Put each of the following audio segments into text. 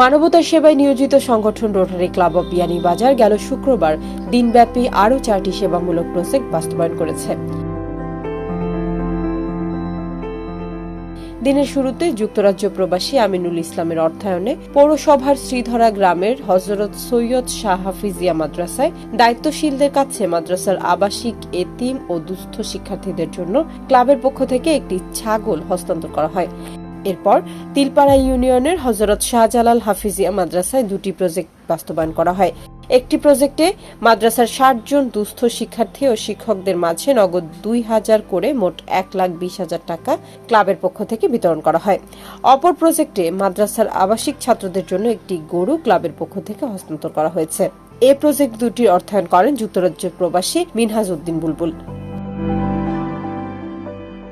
মানবতার সেবায় নিয়োজিত সংগঠন রোটারি ক্লাব অব বিয়ানীবাজার গেল শুক্রবার দিনব্যাপী আরও চারটি সেবামূলক প্রজেক্ট বাস্তবায়ন করেছে। দিনের শুরুতে যুক্তরাজ্য প্রবাসী আমিনুল ইসলামের অর্থায়নে পৌরসভার শ্রীধরা গ্রামের হজরত সৈয়দ শাহ হাফিজিয়া মাদ্রাসায় দায়িত্বশীলদের কাছে মাদ্রাসার আবাসিক, এতিম ও দুস্থ শিক্ষার্থীদের জন্য ক্লাবের পক্ষ থেকে একটি ছাগল হস্তান্তর করা হয়। এরপর তিলপাড়া ইউনিয়নের হজরত শাহজালাল হাফিজিয়া মাদ্রাসায় দুটি প্রজেক্ট বাস্তবায়ন করা হয়। একটি প্রজেক্টে মাদ্রাসার ষাট জন দুস্থ শিক্ষার্থী ও শিক্ষকদের মাঝে নগদ দুই হাজার করে মোট এক লাখ বিশ হাজার টাকা ক্লাবের পক্ষ থেকে বিতরণ করা হয়। অপর প্রজেক্টে মাদ্রাসার আবাসিক ছাত্রদের জন্য একটি গরু ক্লাবের পক্ষ থেকে হস্তান্তর করা হয়েছে। এ প্রজেক্ট দুটির অর্থায়ন করেন যুক্তরাজ্যের প্রবাসী মিনহাজ উদ্দিন বুলবুল।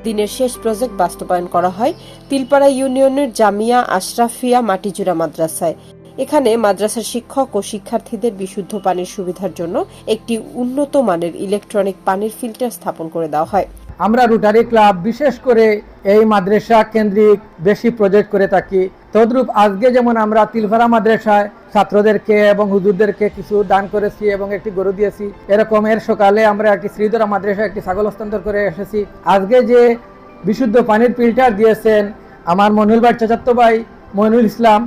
দিনের শেষ প্রজেক্ট বাস্তবায়ন করা হয় তিলপাড়া ইউনিয়নের জামিয়া আশরাফিয়া মাটিজুরা মাদ্রাসায়। এখানে মাদ্রাসার শিক্ষক ও শিক্ষার্থীদের বিশুদ্ধ পানির সুবিধার জন্য একটি উন্নত মানের ইলেকট্রনিক পানির ফিল্টার স্থাপন করে দেওয়া হয়। আমরা রোটারি ক্লাব বিশেষ করে এই মাদ্রাসা কেন্দ্রিক বেশি প্রজেক্ট করে থাকি। তদ্রূপ আজকে যেমন আমরা তিলফারা মাদ্রাসায় ছাত্রদেরকে এবং হুজুরদেরকে কিছু দান করেছি এবং একটি গরু দিয়েছি, এরকম এর সকালে আমরা একটি শ্রীধরা মাদ্রাসায় একটি ছাগল হস্তান্তর করে এসেছি। আজকে যে বিশুদ্ধ পানির ফিল্টার দিয়েছেন আমার মনুল ভাই চাচাত্ত ভাই মইনুল ইসলাম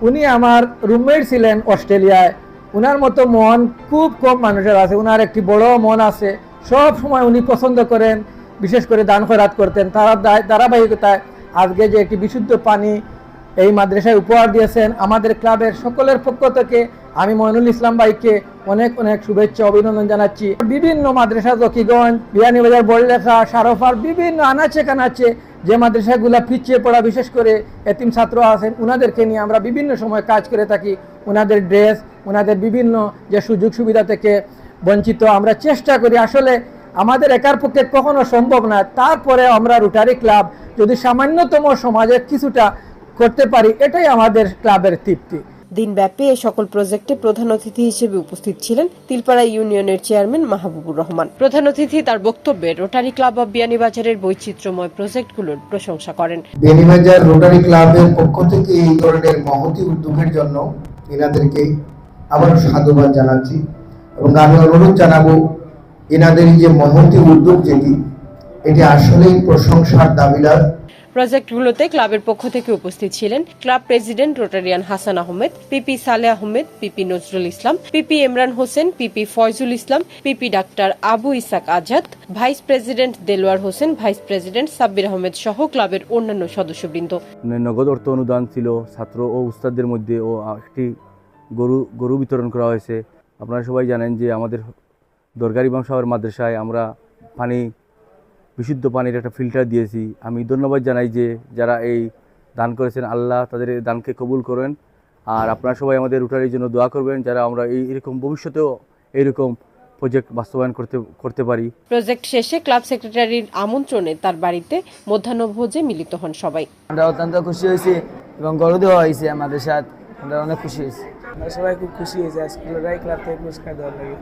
উনি আমার রুমমেট ছিলেন অস্ট্রেলিয়ায় উনার মতো মন খুব কম মানুষের আছে। উনার একটি বড় মন আছে। সব সময় উনি পছন্দ করেন, বিশেষ করে দান খয়রাত করতেন। তারা ধারাবাহিকতায় আজকে যে একটি বিশুদ্ধ পানি এই মাদ্রাসায় উপহার দিয়েছেন, আমাদের ক্লাবের সকলের পক্ষ থেকে আমি মইনুল ইসলাম ভাইকে অনেক অনেক শুভেচ্ছা, অভিনন্দন জানাচ্ছি। বিভিন্ন মাদ্রাসা, জকিগঞ্জ, বিয়ানীবাজার বড়লেখা সারফার, বিভিন্ন আনাচে কানাচে যে মাদ্রাসাগুলো পিছিয়ে পড়া, বিশেষ করে এতিম ছাত্র আছেন ওনাদেরকে নিয়ে আমরা বিভিন্ন সময় কাজ করে থাকি। ওনাদের ড্রেস ওনাদের বিভিন্ন যে সুযোগ সুবিধা থেকে বঞ্চিত, আমরা চেষ্টা করি। আসলে আমাদের একার পক্ষে কখনো সম্ভব না। তারপরে আমরা রোটারি ক্লাব, যদি সামান্যতম সমাজে কিছুটা করতে পারি, এটাই আমাদের ক্লাবের তৃপ্তি। দিনব্যাপী এই সকল প্রজেক্টে প্রধান অতিথি হিসেবে উপস্থিত ছিলেন তিলপাড়া ইউনিয়নের চেয়ারম্যান মাহবুবুর রহমান। প্রধান অতিথি তার বক্তব্যে রোটারি ক্লাব অব বিয়ানীবাজারের বৈচিত্র্যময় প্রজেক্টগুলোর প্রশংসা করেন। বেনিবাজার রোটারি ক্লাবের পক্ষ থেকে এই ধরনের মহতি উদ্যোগের জন্য এনাদেরকে আবারও সাধুবাদ জানাচ্ছি এবং আমি অনুরোধ জানাব এনাদের যে মহতি উদ্যোগ যেটি এটি আসলেই প্রশংসার দাবিদার। প্রজেক্টগুলোতে ক্লাবের পক্ষ থেকে উপস্থিত ছিলেন club president Rotarian Hasan Ahmed PP Saleh Ahmed PP Nazrul Islam PP Imran Hossain PP Foyzul Islam PP doctor Abu Isaq Azad vice president Delwar Hossain vice president Sabbir Ahmed সহ ক্লাবের অন্যান্য সদস্যবৃন্দ। নগদ অর্থ অনুদান ছিল ছাত্র ও উস্তাদদের মধ্যে ও একটি গরু গরু বিতরণ করা হয়েছে। আপনারা সবাই জানেন যে আমাদের দরগারি সাহের মাদ্রাসায় আমরা পানি বিশুদ্ধ পানির একটা ফিল্টার দিয়েছি। আমি ধন্যবাদ জানাই যে যারা এই দান করেছেন আল্লাহ তাদের এই দানকে কবুল করেন। আর আপনারা সবাই আমাদের রুটারির জন্য দোয়া করবেন যারা আমরা এই এরকম ভবিষ্যতেও এইরকম প্রজেক্ট বাস্তবায়ন করতে করতে পারি। প্রজেক্ট শেষে ক্লাব সেক্রেটারির আমন্ত্রণে তার বাড়িতে মধ্যাহ্নভোজে মিলিত হন সবাই। আমরা অত্যন্ত খুশি হয়েছি এবং গরু দেওয়া হয়েছে আমাদের সাথে। আমরা অনেক খুশি হয়েছি। আমরা সবাই খুব খুশি হয়েছি। স্কুলের ক্লাব থেকে পুরস্কার দেওয়ার লাগে।